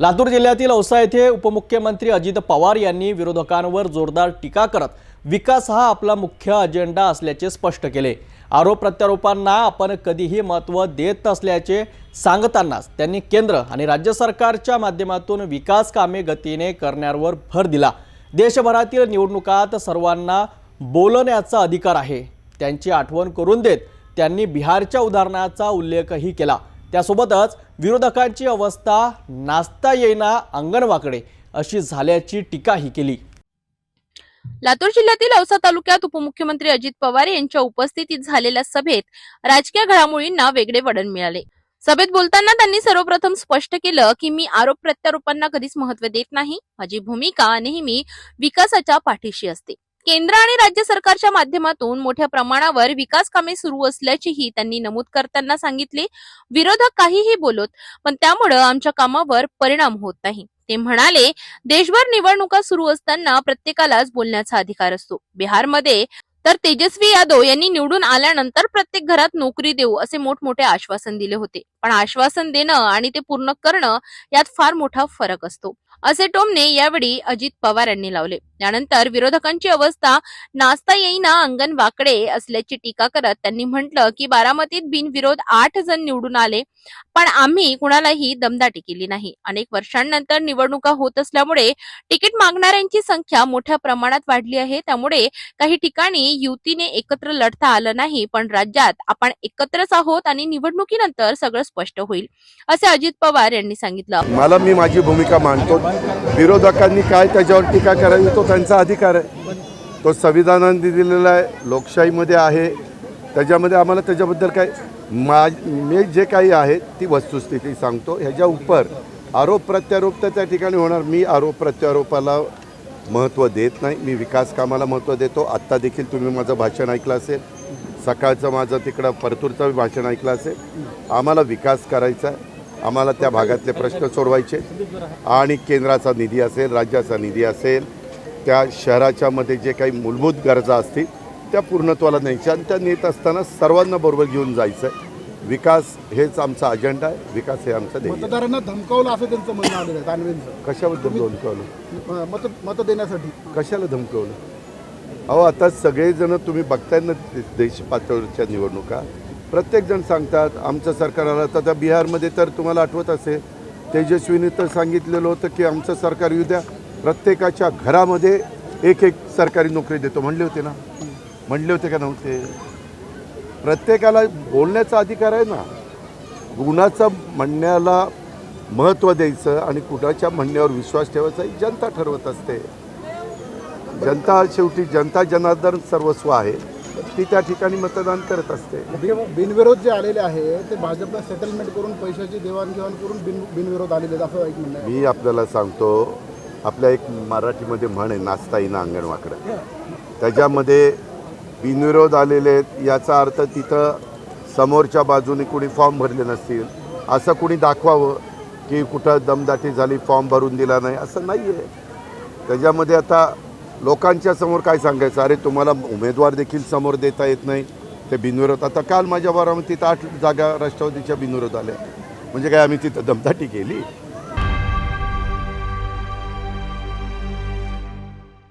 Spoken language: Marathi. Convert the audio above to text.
लातूर जिल्ह्यातील औसा येथे उपमुख्यमंत्री अजित पवार यांनी विरोधकांवर जोरदार टीका करत विकास हा आपला मुख्य अजेंडा असल्याचे स्पष्ट केले. आरोप प्रत्यारोपांना आपण कधीही महत्त्व देत असल्याचे सांगतानाच त्यांनी केंद्र आणि राज्य सरकारच्या माध्यमातून विकास कामे गतीने करण्यावर भर दिला. देशभरातील निवडणुकात सर्वांना बोलण्याचा अधिकार आहे. त्यांची आठवण करून देत त्यांनी बिहारच्या उदाहरणाचा उल्लेखही केला. त्यासोबतच विरोधकांची अवस्था नाचता येईना अंगणवाकडे अशी झाल्याची टीकाही केली. लातूर जिल्ह्यातील औसा तालुक्यात उपमुख्यमंत्री अजित पवार यांच्या उपस्थितीत झालेल्या सभेत राजकीय घडामोडींना वेगळे वळण मिळाले. सभेत बोलताना त्यांनी सर्वप्रथम स्पष्ट केलं की मी आरोप प्रत्यारोपांना कधीच महत्त्व देत नाही. माझी भूमिका नेहमी विकासाच्या पाठीशी असते. केंद्र आणि राज्य सरकारच्या माध्यमातून मोठ्या प्रमाणावर विकास कामे सुरू असल्याचीही त्यांनी नमूद करताना सांगितले. विरोधक काहीही बोलत पण त्यामुळं आमच्या कामावर परिणाम होत नाही. ते म्हणाले देशभर निवडणुका सुरू असताना प्रत्येकालाच बोलण्याचा अधिकार असतो. बिहारमध्ये तर तेजस्वी यादव यांनी निवडून आल्यानंतर प्रत्येक घरात नोकरी देऊ असे मोठमोठे आश्वासन दिले होते. पण आश्वासन देणं आणि ते पूर्ण करणं यात फार मोठा फरक असतो. असे टोमने यावेळी अजित पवार यांनी लावले. त्यानंतर विरोधकांची अवस्था नाचता येईना अंगण वाकडे असल्याची टीका करत त्यांनी म्हटलं की बारामतीत बिनविरोध आठ जण निवडून आले पण आम्ही कुणालाही दमदाटी केली नाही. अनेक वर्षांनंतर निवडणुका होत असल्यामुळे तिकीट मागणाऱ्यांची संख्या मोठ्या प्रमाणात वाढली आहे. त्यामुळे काही ठिकाणी युतीने एकत्र लढता आलं नाही पण राज्यात आपण एकत्रच आहोत आणि निवडणुकीनंतर सगळं स्पष्ट होईल असे अजित पवार यांनी सांगितलं. मला मी माझी भूमिका मांडतो. विरोधकांनी काय त्याच्यावर टीका करावी तो त्यांचा अधिकार आहे. तो संविधानाने दिलेला आहे लोकशाहीमध्ये आहे. त्याच्यामध्ये आम्हाला त्याच्याबद्दल काय मा मी जे काही आहे ती वस्तुस्थिती सांगतो. ह्याच्या उपर आरोप प्रत्यारोप तर त्या ठिकाणी होणार. मी आरोप प्रत्यारोपाला महत्त्व देत नाही. मी विकास कामाला महत्त्व देतो. आत्ता देखील तुम्ही माझं भाषण ऐकलं असेल. सकाळचं माझं तिकडं परतूरचं भाषण ऐकलं असेल. आम्हाला विकास करायचा आम्हाला त्या भागातले प्रश्न सोडवायचे. आणि केंद्राचा निधी असेल राज्याचा निधी असेल त्या शहराच्या मध्ये जे काही मूलभूत गरजा असतील त्या पूर्णत्वाला न्यायच्या आणि त्या नेत असताना सर्वांना बरोबर घेऊन जायचं. आहे विकास हेच आमचा अजेंडा आहे. विकास हे आमचं ध्येय आहे. मतदारांना धमकावलं असं त्यांचं म्हणणं आलेलं आहे दानवेंचं. कशाबद्दल धमकावलं? मत मत देण्यासाठी. कशाला धमकवलं? अहो आता सगळेजण तुम्ही बघताय ना दे- देश पातळीवरच्या निवडणुका. प्रत्येकजण सांगतात आमचं सरकार आलं तर त्या बिहारमध्ये तर तुम्हाला आठवत असेल. तेजस्वीने तर सांगितलेलं होतं की आमचं सरकार येऊ द्या. प्रत्येकाच्या घरामध्ये एक एक सरकारी नोकरी देतो. म्हणले होते ना. म्हणले होते का नव्हते? प्रत्येकाला बोलण्याचा अधिकार आहे ना. गुणाचं म्हणण्याला महत्त्व द्यायचं आणि कुणाच्या म्हणण्यावर विश्वास ठेवायचा ही जनता ठरवत असते. जनता शेवटी जनता जनार्दन सर्वस्व आहे. ती त्या ठिकाणी मतदान करत असते. बिन- बिनविरोध जे आलेले आहे ते भाजपला सेटलमेंट करून पैशाची देवाणघेवाण करून बिन बिनविरोध आलेले असं एक म्हणणं मी आपल्याला सांगतो आपल्या एक मराठीमध्ये म्हण आहे नाचता येईना अंगणवाकडं. त्याच्यामध्ये बिनविरोध आलेले आहेत याचा अर्थ तिथं समोरच्या बाजूने कुणी फॉर्म भरले नसतील असं कुणी दाखवावं की कुठं दमदाटी झाली फॉर्म भरून दिला नाही असं नाही आहे त्याच्यामध्ये आता लोकांच्या समोर काय सांगायचं? अरे तुम्हाला उमेदवार देखील समोर देता येत नाही ते बिनविरोध. आता काल माझ्या बारामतीत आठ जागा राष्ट्रवादीच्या बिनविरोध आल्या. म्हणजे काय आम्ही तिथं दमदाटी केली?